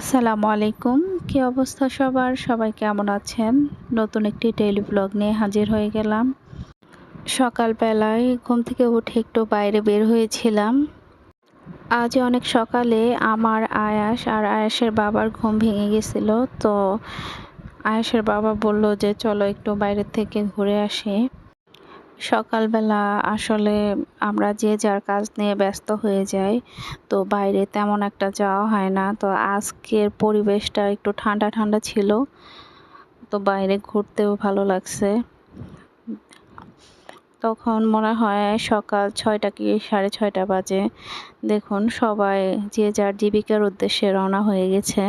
আসসালামু আলাইকুম। কি অবস্থা সবার? সবাই কেমন আছেন? নতুন একটি ডেইলি ব্লগ নিয়ে হাজির হয়ে গেলাম। সকালবেলায় ঘুম থেকে উঠে একটু বাইরে বের হয়েছিলাম। আজ অনেক সকালে আমার আয়াস আর আয়াসের বাবার ঘুম ভেঙে গেছিল। তো আয়াসের বাবা বলল যে, চলো একটু বাইরে থেকে ঘুরে আসি। সকালবেলা আসলে আমরা যে যার কাজ নিয়ে ব্যস্ত হয়ে যাই, তো বাইরে তেমন একটা যাওয়া হয় না। তো আজকের পরিবেশটা একটু ঠান্ডা ঠান্ডা ছিল, তো বাইরে ঘুরতেও ভালো লাগছে। তখন মনে হয় সকাল ছয়টা কি সাড়ে ছয়টা বাজে। দেখুন সবাই যে যার জীবিকার উদ্দেশ্যে রওনা হয়ে গেছে।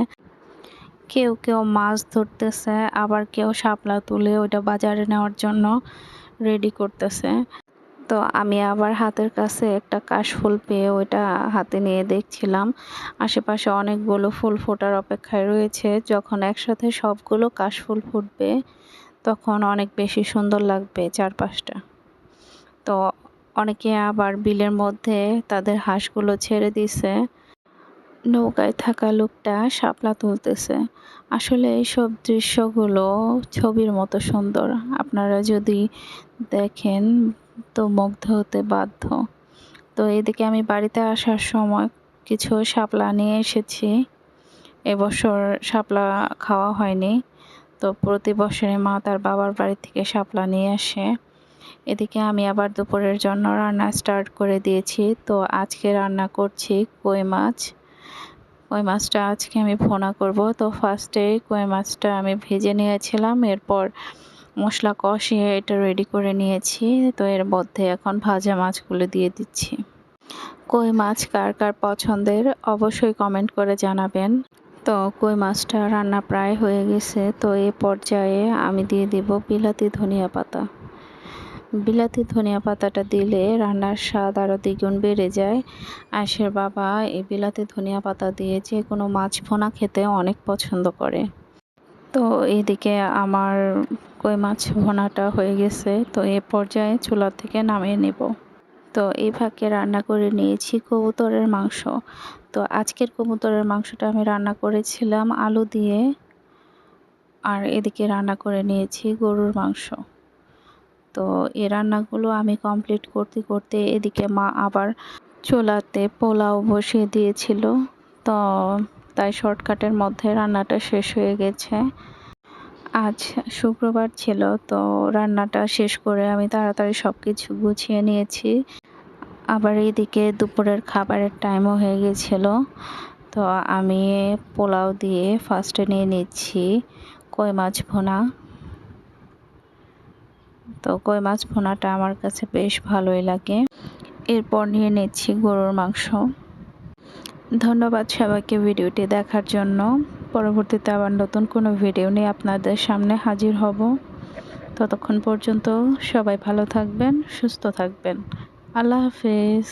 কেউ কেউ মাছ ধরতেছে, আবার কেউ শাপলা তুলে ওইটা বাজারে নেওয়ার জন্য রেডি করতেছে। তো আমি আবার হাতের কাছে একটা কাশফুল পেয়ে ওইটা হাতে নিয়ে দেখছিলাম। আশেপাশে অনেকগুলো ফুল ফোটার অপেক্ষায় রয়েছে। যখন একসাথে সবগুলো কাশফুল ফুটবে, তখন অনেক বেশি সুন্দর লাগবে চারপাশটা। তো অনেকে আবার বিলের মধ্যে তাদের হাঁসগুলো ছেড়ে দিছে। নৌকায় থাকা লোকটা শাপলা তুলতেছে। আসলে এইসব দৃশ্যগুলো ছবির মতো সুন্দর। আপনারা যদি দেখেন তো মুগ্ধ হতে বাধ্য। তো এদিকে আমি বাড়িতে আসার সময় কিছু শাপলা নিয়ে এসেছি। এবছর শাপলা খাওয়া হয়নি। তো প্রতি বছরে মা তার বাবার বাড়ি থেকে শাপলা নিয়ে আসে। এদিকে আমি আবার দুপুরের জন্য রান্না স্টার্ট করে দিয়েছি। তো আজকে রান্না করছি কই মাছ। কই মাছটা আজকে আমি ফোনা করব। তো ফার্স্টে কই মাছটা আমি ভেজে নিয়েছিলাম, এরপর মশলা কষিয়ে এটা রেডি করে নিয়েছি। তো এর মধ্যে এখন ভাজা মাছগুলো দিয়ে দিচ্ছি। কই মাছ কার কার পছন্দের অবশ্যই কমেন্ট করে জানাবেন। তো কই মাছটা রান্না প্রায় হয়ে গেছে, তো এই পর্যায়ে আমি দিয়ে দিব বিলাতি ধনিয়া পাতা। বিলাতি ধনিয়া পাতাটা দিলে রান্নার স্বাদ আরও দ্বিগুণ বেড়ে যায়। আশের বাবা এই বিলাতি ধনিয়া পাতা দিয়ে যে কোনো মাছ ভোনা খেতে অনেক পছন্দ করে। তো এদিকে আমার কই মাছ ভোনাটা হয়ে গেছে, তো এ পর্যায়ে চুলা থেকে নামিয়ে নেব। তো এই ফাঁকে রান্না করে নিয়েছি কবুতরের মাংস। তো আজকের কবুতরের মাংসটা আমি রান্না করেছিলাম আলু দিয়ে, আর এদিকে রান্না করে নিয়েছি গরুর মাংস। তো এ রান্নাগুলো আমি কমপ্লিট করতে করতে এদিকে মা আবার চোলাতে পোলাও বসিয়ে দিয়েছিল। তো তাই শর্টকাটের মধ্যে রান্নাটা শেষ হয়ে গেছে। আজ শুক্রবার ছিল, তো রান্নাটা শেষ করে আমি তাড়াতাড়ি সব কিছু গুছিয়ে নিয়েছি। আবার এইদিকে দুপুরের খাবারের টাইমও হয়ে গেছিল। তো আমি পোলাও দিয়ে ফার্স্টে নিয়ে নিচ্ছি কই মাছ ভোনা। তো কই মাছ ভোনাটা আমার কাছে বেশ ভালোই লাগে। এরপর নিয়ে নিচ্ছি গরুর মাংস। ধন্যবাদ সবাইকে ভিডিওটি দেখার জন্য। পরবর্তীতে আবার নতুন কোনো ভিডিও নিয়ে আপনাদের সামনে হাজির হব। ততক্ষণ পর্যন্ত সবাই ভালো থাকবেন, সুস্থ থাকবেন। আল্লাহ হাফেজ।